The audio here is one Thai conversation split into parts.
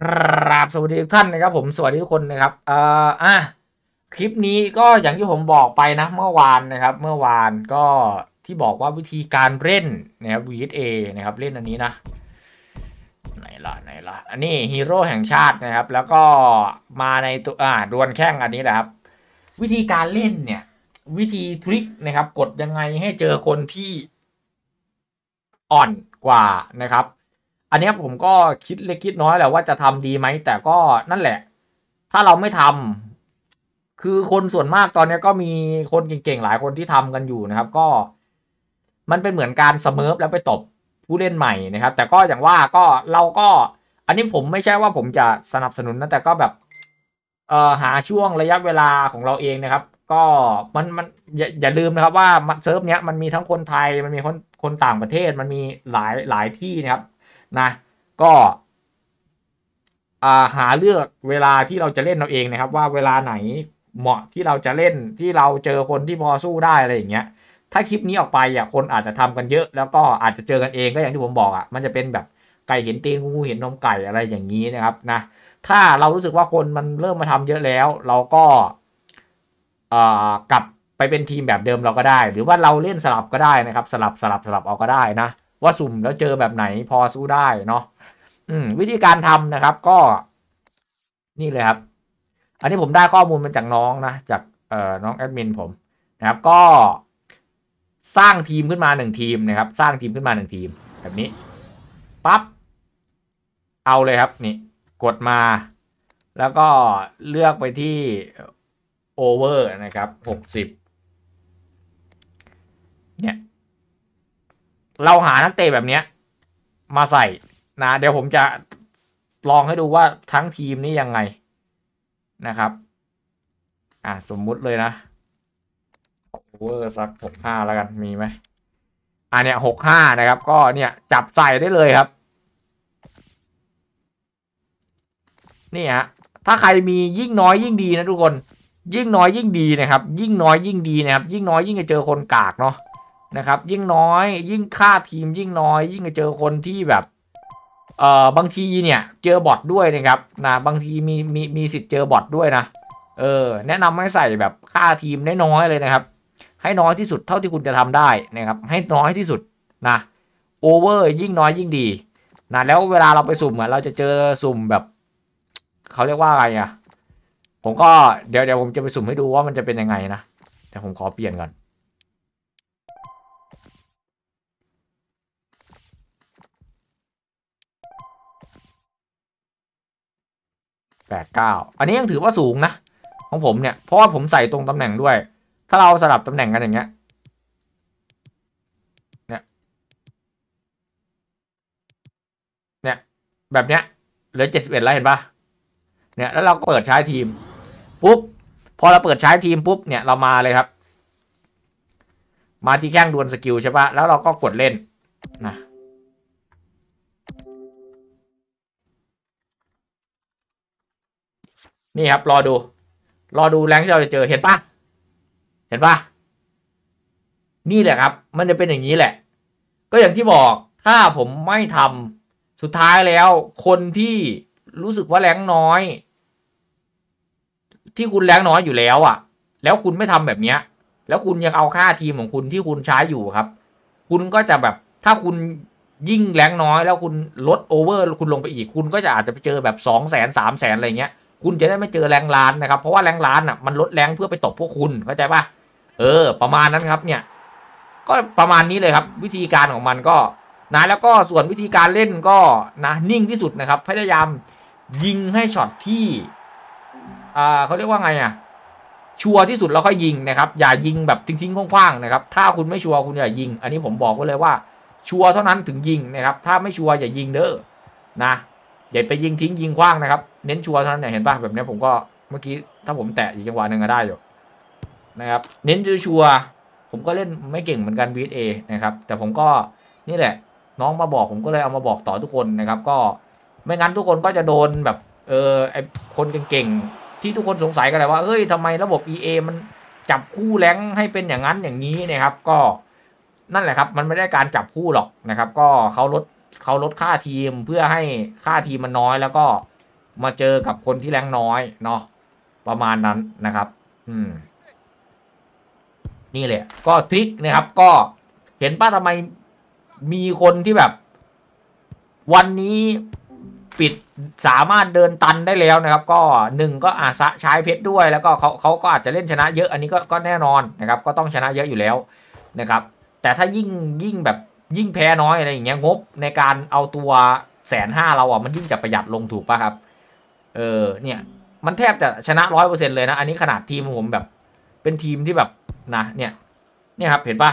ครับ สวัสดีทุกท่านนะครับ ผมสวัสดีทุกคนนะครับเอ่ออะคลิปนี้ก็อย่างที่ผมบอกไปนะเมื่อวานนะครับ เมื่อวานก็ที่บอกว่าวิธีการเล่นนะครับ VSA นะครับเล่นอันนี้นะไหนล่ะไหนล่ะอันนี้ฮีโร่แห่งชาตินะครับ แล้วก็มาในตัวอ่าดวลแข่งอันนี้แหละครับ วิธีการเล่นเนี่ย วิธีทริคนะครับ กดยังไงให้เจอคนที่อ่อนกว่านะครับ อันนี้ผมก็คิดเล็กคิดน้อยแหละว่าจะทำดีไหม แต่ก็นั่นแหละ ถ้าเราไม่ทำคือคนส่วนมากตอนนี้ก็มีคนเก่งๆหลายคนที่ทำกันอยู่นะครับ ก็ มันเป็นเหมือนการสเมิร์ฟแล้วไปตบผู้เล่นใหม่นะครับ แต่ก็อย่างว่าก็เราก็ อันนี้ผมไม่ใช่ว่าผมจะสนับสนุนนะแต่ก็แบบเอ่อหาช่วงระยะเวลาของเราเองนะครับ ก็มันมันอยอย่าลืมนะครับว่ามันเซิร์ฟเนี้ยมันมีทั้งคนไทยมันมีคนคนต่างประเทศมันมีหลายหลายที่นะครับ นะก็าหาเลือกเวลาที่เราจะเล่นเราเองนะครับ ว่าเวลาไหนเหมาะที่เราจะเล่นที่เราเจอคนที่พอสู้ได้อะไรอย่างเงี้ย ถ้าคลิปนี้ออกไปอะคนอาจจะทำกันเยอะ แล้วก็อาจจะเจอกันเองก็อย่างที่ผมบอกอะมันจะเป็นแบบไก่เห็นตีนงูเห็นนมไก่อะไรอย่างนี้นะครับนะถ้าเรารู้สึกว่าคนมันเริ่มมาทำเยอะแล้ว เราก็อ่อกลับไปเป็นทีมแบบเดิมเราก็ได้ หรือว่าเราเล่นสลับก็ได้นะครับ สลับสลับสลับเอาก็ได้นะ ว่าสุ่มแล้วเจอแบบไหนพอสู้ได้เนาะอืมวิธีการทำนะครับก็ นี่เลยครับ อันนี้ผมได้ข้อมูลมาจากน้องนะจากเอ่อน้องแอดมินผมนะครับ ก็สร้างทีมขึ้นมาหนึ่งทีมนะครับ สร้างทีมขึ้นมาหนึ่งทีม แบบนี้ปั๊บเอาเลยครับนี่กดมา แล้วก็เลือกไปที่โอเวอร์นะครับหกสิบเนี่ย เราหานักเตะแบบเนี้ย มาใส่นะ เดี๋ยวผมจะลองให้ดูว่าทั้งทีมนี้ยังไงนะครับ อะสมมุติเลยนะโอเวอร์สักหกห้าแล้วกันมีไหมอะเนี่ยหกห้านะครับ ก็เนี่ยจับใส่ได้เลยครับ นี่ฮะถ้าใครมียิ่งน้อยยิ่งดีนะทุกคน ยิ่งน้อยยิ่งดีนะครับ ยิ่งน้อยยิ่งดีนะครับ ยิ่งน้อยยิ่งจะเจอคนกากเนาะ นะครับ ยิ่งน้อย ยิ่งค่าทีมยิ่งน้อย ยิ่งจะเจอคนที่แบบเอ่อบางทีเนี่ยเจอบอทด้วยนะครับนะบางทีมีมีมีสิทธิ์เจอบอทด้วยนะเออแนะนำให้ใส่แบบค่าทีมน้อยๆเลยนะครับ ให้น้อยที่สุดเท่าที่คุณจะทำได้นะครับ ให้น้อยที่สุดนะโอเวอร์ยิ่งน้อยยิ่งดีนะแล้วเวลาเราไปสุ่มอะเราจะเจอสุ่มแบบเขาเรียกว่าอะไรอะผมก็เดี๋ยวเดี๋ยวผมจะไปสุ่มให้ดูว่ามันจะเป็นยังไงนะแต่ผมขอเปลี่ยนก่อน แปดเก้าอันนี้ยังถือว่าสูงนะ ของผมเนี่ย เพราะว่าผมใส่ตรงตำแหน่งด้วย ถ้าเราสลับตำแหน่งกันอย่างเงี้ยเนี่ยเนี่ยแบบเนี้ยเหลือเจ็ดสิบเอ็ดแล้วเห็นปะเนี่ยแล้วเราก็เปิดใช้ทีมปุ๊บพอเราเปิดใช้ทีมปุ๊บเนี่ยเรามาเลยครับ มาที่แข้งดวลสกิลใช่ปะแล้วเราก็กดเล่นนะ นี่ครับ รอดู รอดูแรงที่เราจะเจอเห็นปะเห็นปะนี่แหละครับ มันจะเป็นอย่างนี้แหละ ก็อย่างที่บอกถ้าผมไม่ทำสุดท้ายแล้ว คนที่รู้สึกว่าแรงน้อย ที่คุณแรงน้อยอยู่แล้วอะ่ะ แล้วคุณไม่ทำแบบเนี้ย แล้วคุณยังเอาค่าทีมของคุณที่คุณใช้อยู่ครับ คุณก็จะแบบถ้าคุณยิ่งแรงน้อย แล้วคุณลดโอเวอร์คุณลงไปอีกคุณก็จะอาจจะไปเจอแบบสองแสนสามแสนอะไรเงี้ย คุณจะได้ไม่เจอแรงล้านนะครับ เพราะว่าแรงล้านอะมันลดแรงเพื่อไปตบพวกคุณเข้าใจปะเออ ประมาณนั้นครับเนี่ย ก็ประมาณนี้เลยครับ วิธีการของมันก็นะแล้วก็ส่วนวิธีการเล่นก็นะนิ่งที่สุดนะครับ พยายามยิงให้ช็อตที่อ่าเขาเรียกว่าไงอะชัวร์ที่สุดแล้วค่อยยิงนะครับ อย่ายิงแบบทิ้งๆคว้างๆนะครับ ถ้าคุณไม่ชัวร์คุณอย่ายิง อันนี้ผมบอกไว้เลยว่า ชัวร์เท่านั้นถึงยิงนะครับ ถ้าไม่ชัวร์อย่ายิงเด้อนะ อย่าไปยิงทิ้งยิงคว้างนะครับ เน้นชัวร์เท่านั้นเนี่ยเห็นป่ะแบบนี้ผมก็เมื่อกี้ถ้าผมแตะอีกจังหวะหนึ่งก็ได้อยู่นะครับ เน้นชัวร์ผมก็เล่นไม่เก่งเหมือนกัน VSA นะครับ แต่ผมก็นี่แหละ น้องมาบอกผมก็เลยเอามาบอกต่อทุกคนนะครับ ก็ไม่งั้นทุกคนก็จะโดนแบบเออไอคนเก่งๆที่ทุกคนสงสัยกันแหละว่าเฮ้ยทำไมระบบ EA มันจับคู่แรงให้เป็นอย่างนั้นอย่างนี้นะครับ ก็นั่นแหละครับ มันไม่ได้การจับคู่หรอกนะครับ ก็เขาลด เขาลดค่าทีมเพื่อให้ค่าทีมมันน้อยแล้วก็มาเจอกับคนที่แรงน้อยเนาะประมาณนั้นนะครับ อืม นี่แหละ ก็ทริคนะครับ ก็เห็นป้าทำไมมีคนที่แบบ วันนี้ปิดสามารถเดินตันได้แล้วนะครับ ก็หนึ่งก็อาจจะใช้เพชรด้วยแล้วก็เขาเขาก็อาจจะเล่นชนะเยอะอันนี้ก็ก็แน่นอนนะครับ ก็ต้องชนะเยอะอยู่แล้วนะครับ แต่ถ้ายิ่งยิ่งแบบ ยิ่งแพ้น้อยอะไรอย่างเงี้ยงบในการเอาตัวแสนห้าเราอะมันยิ่งจะประหยัดลงถูกป่ะครับ เออเนี่ยมันแทบจะชนะร้อยเปอร์เซ็นเลยนะ อันนี้ขนาดทีมผมแบบ เป็นทีมที่แบบนะเนี่ยเนี่ยครับเห็นปะ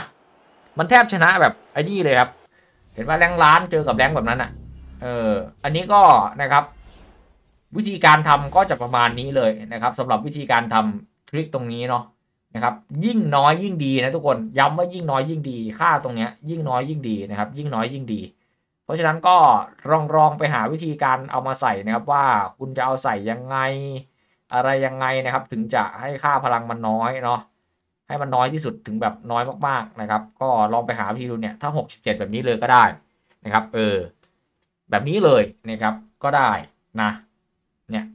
มันแทบชนะแบบไอ้นี่เลยครับ เห็นว่าแรงล้านเจอกับแรงแบบนั้นอะเอออันนี้ก็นะครับ วิธีการทำก็จะประมาณนี้เลยนะครับสำหรับวิธีการทำทริคตรงนี้เนาะ นะครับ ยิ่งน้อยยิ่งดีนะทุกคนย้ำว่ายิ่งน้อยยิ่งดี ค่าตรงเนี้ยยิ่งน้อยยิ่งดีนะครับ ยิ่งน้อยยิ่งดี เพราะฉะนั้นก็ลองลองไปหาวิธีการเอามาใส่นะครับว่าคุณจะเอาใส่ยังไง อะไรยังไงนะครับ ถึงจะให้ค่าพลังมันน้อยเนาะให้มันน้อยที่สุดถึงแบบน้อยมากๆนะครับ ก็ลองไปหาวิธีดูเนี่ยถ้า 67 แบบนี้เลยก็ได้นะครับ เออ แบบนี้เลยนะครับก็ได้นะ เนี่ย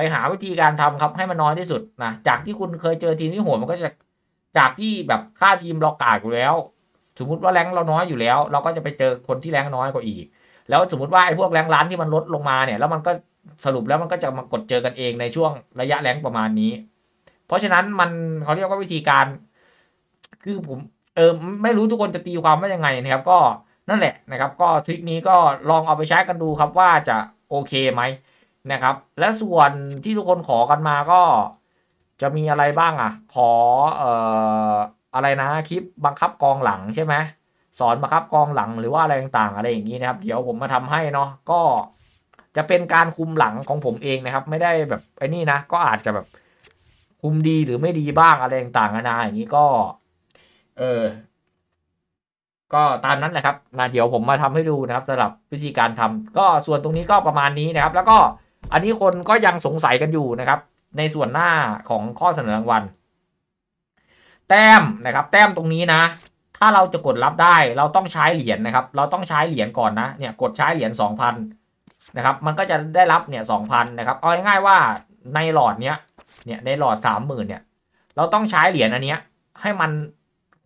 ไปหาวิธีการทำครับให้มันน้อยที่สุดนะจากที่คุณเคยเจอทีมที่โหดมันก็จะจากที่แบบค่าทีมเรากากอยู่แล้ว สมมติว่าแรงเราน้อยอยู่แล้ว เราก็จะไปเจอคนที่แรงน้อยกว่าอีก แล้วสมมติว่าไอ้พวกแรงล้านที่มันลดลงมาเนี่ย แล้วมันก็สรุปแล้วมันก็จะมากดเจอกันเองในช่วงระยะแรงประมาณนี้ เพราะฉะนั้นมันเขาเรียกว่าวิธีการ คือผมเออไม่รู้ทุกคนจะตีความว่ายังไงนะครับ ก็นั่นแหละนะครับ ก็ทริคนี้ก็ลองเอาไปใช้กันดูครับว่าจะโอเคไหม นะครับ และส่วนที่ทุกคนขอกันมาก็จะมีอะไรบ้างอะ ขอเอ่ออะไรนะคลิปบังคับกองหลังใช่ไหมสอนบังคับกองหลังหรือว่าอะไรต่างๆ อะไรอย่างนี้นะครับ เดี๋ยวผมมาทำให้เนาะก็จะเป็นการคุมหลังของผมเองนะครับ ไม่ได้แบบไอ้นี่นะ ก็อาจจะแบบคุมดีหรือไม่ดีบ้างอะไรต่างๆนานาอย่างนี้ก็ เออก็ตามนั้นแหละครับนะเดี๋ยวผมมาทำให้ดูนะครับสำหรับวิธีการทำก็ส่วนตรงนี้ก็ประมาณนี้นะครับ แล้วก็ อันนี้คนก็ยังสงสัยกันอยู่นะครับ ในส่วนหน้าของข้อเสนอรางวัล แต้มนะครับ แต้มตรงนี้นะ ถ้าเราจะกดรับได้เราต้องใช้เหรียญนะครับ เราต้องใช้เหรียญก่อนนะเนี่ยกดใช้เหรียญสองพันนะครับ มันก็จะได้รับเนี่ยสองพันนะครับเอาง่ายๆว่าในหลอดเนี้ยเนี่ยในหลอดสามหมื่นเนี่ย เราต้องใช้เหรียญอันเนี้ยให้มัน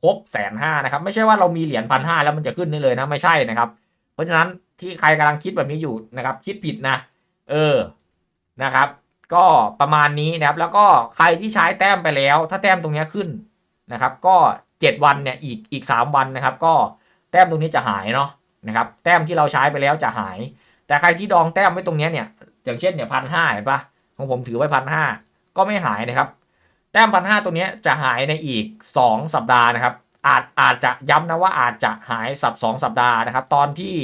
ครบแสนห้านะครับ ไม่ใช่ว่าเรามีเหรียญพันห้าแล้วมันจะขึ้นได้เลยนะไม่ใช่นะครับ เพราะฉะนั้นที่ใครกำลังคิดแบบนี้อยู่นะครับ คิดผิดนะ เออนะครับ ก็ประมาณนี้นะครับ แล้วก็ใครที่ใช้แต้มไปแล้ว ถ้าแต้มตรงนี้ขึ้นนะครับ ก็เจ็ดวันเนี่ยอีกอีกสามวันนะครับ ก็แต้มตรงนี้จะหายเนาะนะครับ แต้มที่เราใช้ไปแล้วจะหาย แต่ใครที่ดองแต้มไว้ตรงนี้เนี่ย อย่างเช่นเนี่ยพันห้าเห็นปะของผมถือไว้พันห้าก็ไม่หายนะครับ แต้มพันห้าตัวนี้จะหายในอีก 2 สัปดาห์นะครับ อาจอาจจะย้ำนะว่าอาจจะหายสับสองสัปดาห์นะครับ ตอนที่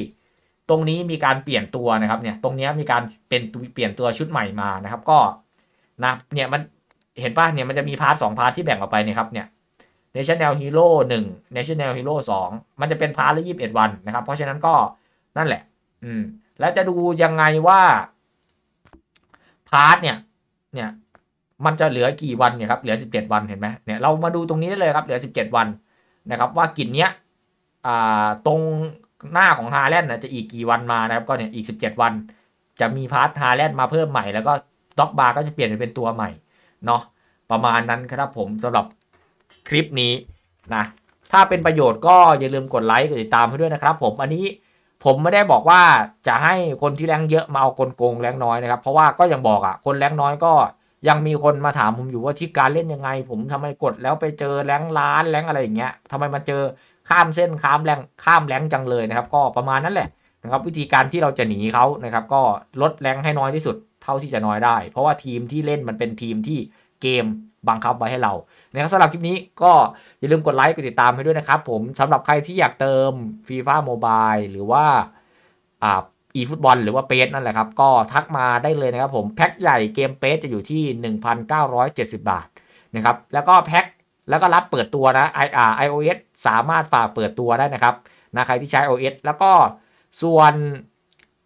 ตรงนี้มีการเปลี่ยนตัวนะครับเนี่ยตรงนี้มีการเป็นเปลี่ยนตัวชุดใหม่มานะครับ ก็นะเนี่ยมันเห็นป่ะเนี่ยมันจะมีพาร์ทสองพาร์ทที่แบ่งออกไปเนี่ยครับเนี่ย National Hero 1 National Hero 2 มันจะเป็นพาร์ทละยี่สิบเอ็ดวันนะครับ เพราะฉะนั้นก็นั่นแหละ อืม แล้วจะดูยังไงว่าพาร์ทเนี่ย เนี่ย มันจะเหลือกี่วันเนี่ยครับ เหลือสิบเจ็ดวันเห็นไหมเนี่ย เรามาดูตรงนี้ได้เลยครับ เหลือสิบเจ็ดวันนะครับ ว่ากินเนี้ย อ่า ตรง หน้าของฮาแลนด์นะจะอีกกี่วันมานะครับ ก็เนี่ยอีกสิบเจ็ดวัน จะมีพาร์ทฮาแลนด์มาเพิ่มใหม่แล้วก็ด็อกบาร์ก็จะเปลี่ยนเป็นตัวใหม่เนาะประมาณนั้นครับผมสำหรับคลิปนี้นะถ้าเป็นประโยชน์ก็อย่าลืมกดไลค์กดติดตามให้ด้วยนะครับ ผมอันนี้ผมไม่ได้บอกว่าจะให้คนที่แรงเยอะมาเอากลโกงแรงน้อยนะครับ เพราะว่าก็ยังบอกอะคนแรงน้อยก็ยังมีคนมาถามผมอยู่ว่าที่การเล่นยังไง ผมทำไมกดแล้วไปเจอแรงล้านแรงอะไรอย่างเงี้ยทำไมมันเจอ ข้ามเส้นข้ามแรงข้ามแรงจังเลยนะครับ ก็ประมาณนั้นแหละนะครับ วิธีการที่เราจะหนีเขานะครับ ก็ลดแรงให้น้อยที่สุดเท่าที่จะน้อยได้ เพราะว่าทีมที่เล่นมันเป็นทีมที่เกมบังคับไว้ให้เรานะครับสำหรับคลิปนี้ก็อย่าลืมกดไลค์กดติดตามให้ด้วยนะครับ ผมสำหรับใครที่อยากเติมฟีฟ่าโมบายหรือว่าอ่าอีฟุตบอลหรือว่าเปสนั่นแหละครับ ก็ทักมาได้เลยนะครับผม แพ็คใหญ่เกมเปสจะอยู่ที่ 1,970 บาทนะครับแล้วก็แพ็ค แล้วก็รับเปิดตัวนะไออาร์ iOS สามารถฝากเปิดตัวได้นะครับนะใครที่ใช้ OS แล้วก็ส่วน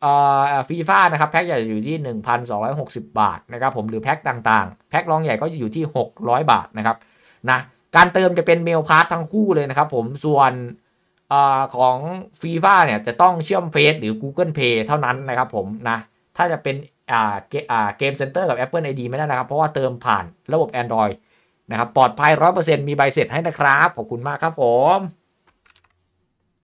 เอ่อฟีฟ่านะครับแพ็คใหญ่อยู่ที่ 1,260 บาทนะครับผมหรือแพ็คต่างๆ แพ็ครองใหญ่ก็อยู่ที่ 600 บาทนะครับนะการเติมจะเป็นเมลพาร์ททั้งคู่เลยนะครับผมส่วนอของฟีฟ่าเนี่ยจะต้องเชื่อมเฟซหรือ Google Pay เท่านั้นนะครับผมนะถ้าจะเป็นเกอ่าเกมเซ็นเตอร์กับ Apple ID ไม่ได้นะครับ เพราะว่าเติมผ่านระบบ Android นะครับปลอดภัย100%มีใบเสร็จให้นะครับ ขอบคุณมากครับผม